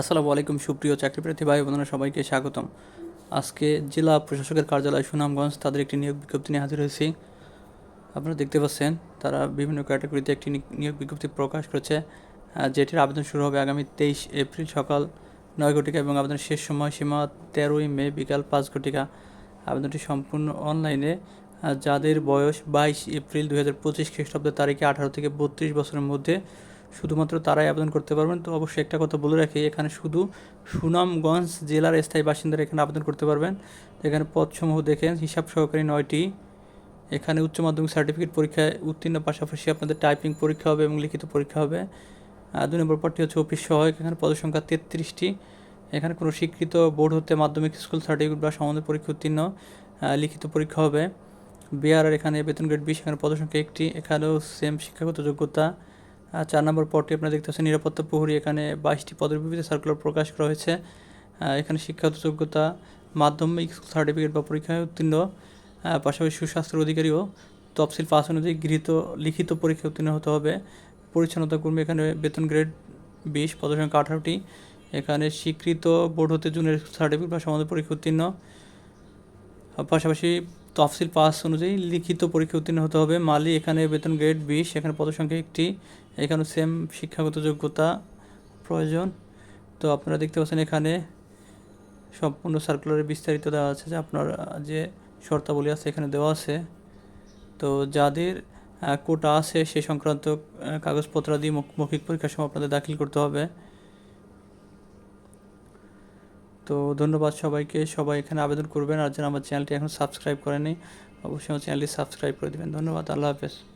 আসসালামু আলাইকুম, সুপ্রিয় চাকরিপ্রার্থী ভাই বোনেরা, সবাইকে স্বাগতম। আজকে জেলা প্রশাসকের কার্যালয় সুনামগঞ্জ তাদের একটি নিয়োগ বিজ্ঞপ্তি নিয়ে হাজির হয়েছি। আপনারা দেখতে পাচ্ছেন, তারা বিভিন্ন ক্যাটাগরিতে একটি নিয়োগ বিজ্ঞপ্তি প্রকাশ করেছে যেটির আবেদন শুরু হবে আগামী তেইশ এপ্রিল সকাল নয় ঘটিকা এবং আবেদনের শেষ সময়সীমা তেরোই মে বিকাল পাঁচ ঘটিকা। আবেদনটি সম্পূর্ণ অনলাইনে যাদের বয়স বাইশ এপ্রিল দু হাজার পঁচিশ খ্রিস্টাব্দের তারিখে আঠারো থেকে বত্রিশ বছরের মধ্যে শুধুমাত্র তারাই আবেদন করতে পারবেন। তো অবশ্যই একটা কথা বলে রাখি, এখানে শুধু সুনামগঞ্জ জেলার স্থায়ী বাসিন্দারা এখানে আবেদন করতে পারবেন। এখানে পদসমূহ দেখেন, হিসাব সহকারী নয়টি। এখানে উচ্চ মাধ্যমিক সার্টিফিকেট পরীক্ষায় উত্তীর্ণ পাশাপাশি আপনাদের টাইপিং পরীক্ষা হবে এবং লিখিত পরীক্ষা হবে। দুই নম্বর পদটি হচ্ছে অফিস সহায়ক, এখানে পদসংখ্যা তেত্রিশটি। এখানে কোনো স্বীকৃত বোর্ড হতে মাধ্যমিক স্কুল সার্টিফিকেট বা সম্বন্ধে পরীক্ষা উত্তীর্ণ লিখিত পরীক্ষা হবে। বিআর এখানে বেতন গ্রেড বিশ, এখানে পদসংখ্যা একটি, এখানেও সেম শিক্ষাগত যোগ্যতা। চার নম্বর পদটি আপনারা দেখতে পাচ্ছেন, নিরাপত্তা প্রহরী এখানে বাইশটি পদের বিপরীতে সার্কুলার প্রকাশ করা হয়েছে। এখানে শিক্ষাগত যোগ্যতা, মাধ্যমিক সার্টিফিকেট বা পরীক্ষায় উত্তীর্ণ পাশাপাশি সুস্বাস্থ্যের অধিকারীও। তফসিল পাস অনুযায়ী গৃহীত, লিখিত পরীক্ষা উত্তীর্ণ হতে হবে। পরিচ্ছন্নতা কর্মী এখানে বেতন গ্রেড বিশ পদসংখ্যা আঠারোটি। এখানে স্বীকৃত বোর্ড হতে জুনের সার্টিফিকেট বা সমাধান পরীক্ষা উত্তীর্ণ। পাশাপাশি তফসিল পাস অনুযায়ী লিখিত পরীক্ষা উত্তীর্ণ হতে হবে। মালি এখানে বেতন গ্রেড বিশ, এখানে পদসংখ্যা একটি। এখানে সেম শিক্ষাগত যোগ্যতা প্রয়োজন। তো আপনারা দেখতে পাচ্ছেন এখানে সম্পূর্ণ সার্কুলারে বিস্তারিত দেওয়া আছে যে আপনার যে শর্তাবলী আছে এখানে দেওয়া আছে। তো যাদের কোটা আছে সে সংক্রান্ত কাগজপত্র মৌখ- মৌখিক পরীক্ষার সময় আপনাদের দাখিল করতে হবে। তো ধন্যবাদ সবাইকে। সবাই এখানে আবেদন করবেন। আর যারা আমার চ্যানেলটি এখন সাবস্ক্রাইব করেনি অবশ্যই আমার চ্যানেলটি সাবস্ক্রাইব করে দেবেন। ধন্যবাদ। আল্লাহ হাফেজ।